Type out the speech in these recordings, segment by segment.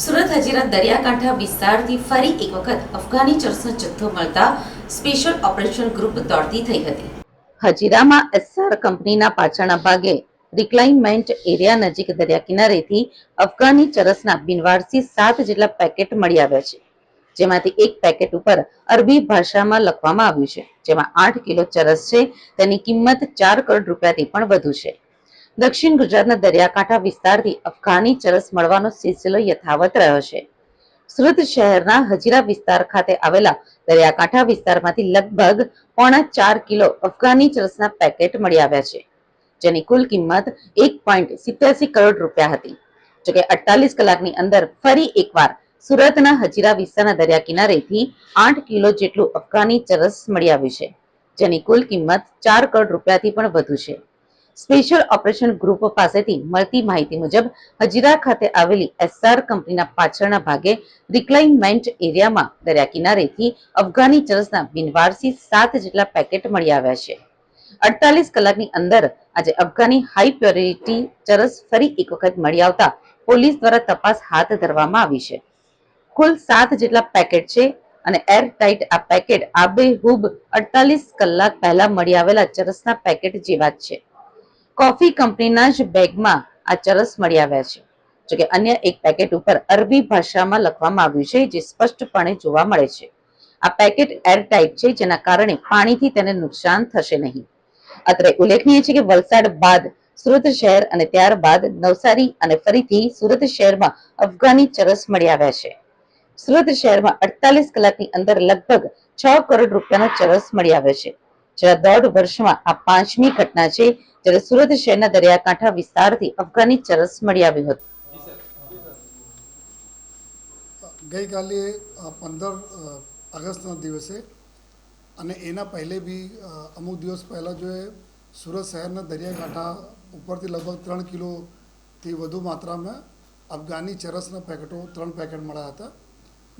સુરત હજીરા દરિયાકાંઠા વિસ્તારથી ફરી એક વખત અફઘાની ચર્ચનો જથ્થો મળતા સ્પેશિયલ ઓપરેશન ગ્રુપ દોડતી થઈ હતી. હજીરામાં એસઆર કંપનીના પાછળના ભાગે રિક્લાઇનમેન્ટ એરિયા નજીક દરિયા કિનારેથી અફઘાની ચરસના બિનવારસી સાત જેટલા પેકેટ મળી આવ્યા છે, જેમાંથી એક પેકેટ ઉપર અરબી ભાષામાં લખવામાં આવ્યું છે, જેમાં આઠ કિલો ચરસ છે, તેની કિંમત ચાર કરોડ રૂપિયાથી પણ વધુ છે. દક્ષિણ ગુજરાતના દરિયાકાંઠા વિસ્તારથી અફઘાની ચરસ મળવાનો સિલસિલો યથાવત રહ્યો છે. સુરત શહેરના હજીરા વિસ્તાર ખાતે આવેલા દરિયાકાંઠા વિસ્તારમાંથી લગભગ પોણા ચાર કિલો અફઘાની ચરસના પેકેટ મળી આવ્યા છે, જેની કુલ કિંમત એક પોઈન્ટ સિત્યાસી કરોડ રૂપિયા હતી. જોકે અડતાલીસ કલાકની અંદર ફરી એકવાર સુરતના હજીરા વિસ્તારના દરિયા કિનારેથી આઠ કિલો જેટલું અફઘાની ચરસ મળી આવ્યું છે, જેની કુલ કિંમત ચાર કરોડ રૂપિયાથી પણ વધુ છે. સ્પેશિયલ ઓપરેશન ગ્રુપ પાસેથી મળતી માહિતી મુજબ, હજીરા ખાતે આવેલી એસઆર કંપનીના પાછળના ભાગે રિક્લાઇનમેન્ટ એરિયામાં દરિયા કિનારેથી અફઘાની ચરસના બિનવારસી સાત જેટલા પેકેટ મળી આવ્યા છે. અડતાલીસ કલાકની અંદર આજે અફઘાની હાઈ પ્યોરિટી ચરસ ફરી એક વખત મળી આવતા પોલીસ દ્વારા તપાસ હાથ ધરવામાં આવી છે. કુલ સાત જેટલા પેકેટ છે અને એર ટાઈટ આ પેકેટ આબેહૂબ અડતાલીસ કલાક પહેલા મળી આવેલા ચરસના પેકેટ જેવા જ છે. કોફી કંપનીના જ બેગમાં આ ચરસ મળી આવ્યા છે. જોકે અન્ય એક પેકેટ ઉપર અરબી ભાષામાં લખવામાં આવ્યું છે, જે સ્પષ્ટપણે જોવા મળે છે. આ પેકેટ એરટાઇટ છે, જેના કારણે પાણીથી તેને નુકસાન થશે નહીં. અત્રે ઉલ્લેખનીય છે કે વલસાડ બાદ સુરત શહેર અને ત્યારબાદ નવસારી અને ફરીથી સુરત શહેરમાં અફઘાની ચરસ મળી આવ્યા છે. સુરત શહેરમાં અડતાલીસ કલાકની અંદર લગભગ છ કરોડ રૂપિયાનો ચરસ મળી આવ્યો છે. છેલ્લા દોઢ વર્ષમાં આ પાંચમી ઘટના છે, જ્યારે સુરત શહેરના દરિયાકાંઠા વિસ્તારથી અફઘાની ચરસ મળી આવ્યું હતું. ગઈકાલે પંદર ઓગસ્ટના દિવસે અને એના પહેલે બી અમુક દિવસ પહેલાં જો એ સુરત શહેરના દરિયાકાંઠા ઉપરથી લગભગ ત્રણ કિલોથી વધુ માત્રામાં અફઘાની ચરસના પેકેટો, ત્રણ પેકેટ મળ્યા હતા,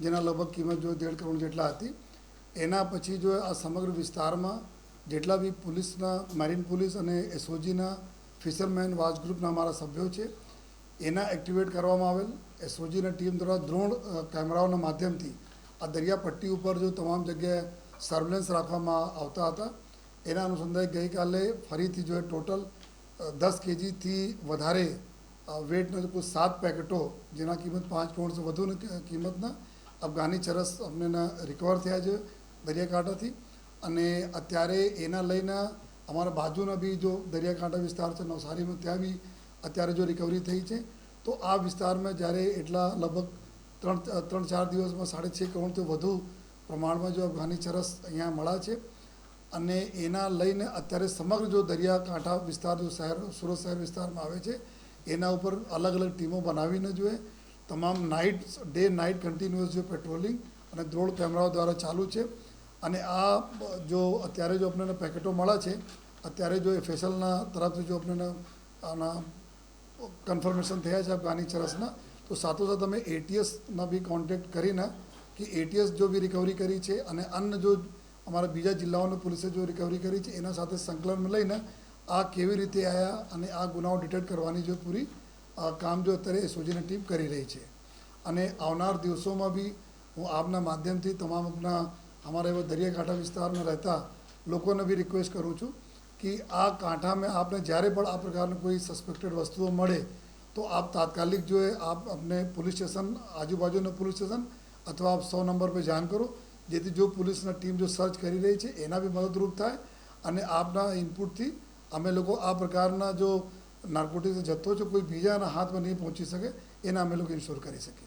જેના લગભગ કિંમત જો દેઢ કરોડ જેટલા હતી. એના પછી જો આ સમગ્ર વિસ્તારમાં જેટલા બી પોલીસના મેરીન પોલીસ અને એસઓજીના ફિશરમેન વાચ ગ્રુપના અમારા સભ્યો છે, એના એક્ટિવેટ કરવામાં આવેલ. એસઓજીના ટીમ દ્વારા દ્રોણ કેમેરાઓના માધ્યમથી આ દરિયા પટ્ટી ઉપર જો તમામ જગ્યાએ સર્વેલન્સ રાખવામાં આવતા હતા, એના અનુસંધાને ગઈકાલે ફરીથી જો ટોટલ દસ કેજીથી વધારે વેટના કુલ સાત પેકેટો, જેના કિંમત પાંચ પાઉન્ડથી વધુની કિંમતના, અફઘાની ચરસ અમને રિકવર થયા છે દરિયાકાંઠાથી. અને અત્યારે એના લઈને અમારા બાજુના બી જો દરિયાકાંઠા વિસ્તાર છે, નવસારીમાં ત્યાં બી અત્યારે જો રિકવરી થઈ છે, તો આ વિસ્તારમાં જ્યારે એટલા લગભગ ત્રણ ત્રણ, ચાર દિવસમાં સાડા છ કરોડથી વધુ પ્રમાણમાં જો અફઘાની ચરસ અહીંયા મળ્યા છે. અને એના લઈને અત્યારે સમગ્ર જો દરિયાકાંઠા વિસ્તાર, જો શહેર, સુરત શહેર વિસ્તારમાં આવે છે, એના ઉપર અલગ અલગ ટીમો બનાવીને જોઈએ. તમામ નાઇટ ડે નાઇટ કન્ટિન્યુઅસ જો પેટ્રોલિંગ અને દ્રોણ કેમેરાઓ દ્વારા ચાલુ છે. અને આ જો અત્યારે જો આપણને પેકેટો મળે છે, અત્યારે જો એ ફેસલના તરફથી જો આપણને આના કન્ફર્મેશન થયા છે અફઘાની ચરસના, તો સાથોસાથ અમે એટીએસના બી કોન્ટેક્ટ કરીને કે એટીએસ જો બી રિકવરી કરી છે અને અન્ય જો અમારા બીજા જિલ્લાઓની પોલીસે જો રિકવરી કરી છે, એના સાથે સંકલન લઈને આ કેવી રીતે આવ્યા અને આ ગુનાઓ ડિટેક્ટ કરવાની જો પૂરી કામ જો અત્યારે એસઓજીની ટીમ કરી રહી છે. અને આવનાર દિવસોમાં બી હું આપના માધ્યમથી તમામ આપના અમારા એવા દરિયાકાંઠા વિસ્તારમાં રહેતા લોકોને બી રિક્વેસ્ટ કરું છું કે આ કાંઠામાં આપને જ્યારે પણ આ પ્રકારની કોઈ સસ્પેક્ટેડ વસ્તુઓ મળે તો આપ તાત્કાલિક જો એ આપ अपने પોલીસ સ્ટેશન આજુબાજુના પોલીસ સ્ટેશન અથવા આપ સો નંબર પર જાણ કરો જેથી જો પોલીસના ટીમ જો સર્ચ કરી રહી છે એના બી મદદરૂપ થાય અને આપના ઇનપુટથી અમે લોકો આ પ્રકારના જો નાર્કોટિક્સ જથ્થો છે કોઈ બીજાના હાથમાં નહીં પહોંચી શકે એના અમે લોકો ઇન્શ્યોર કરી શકીએ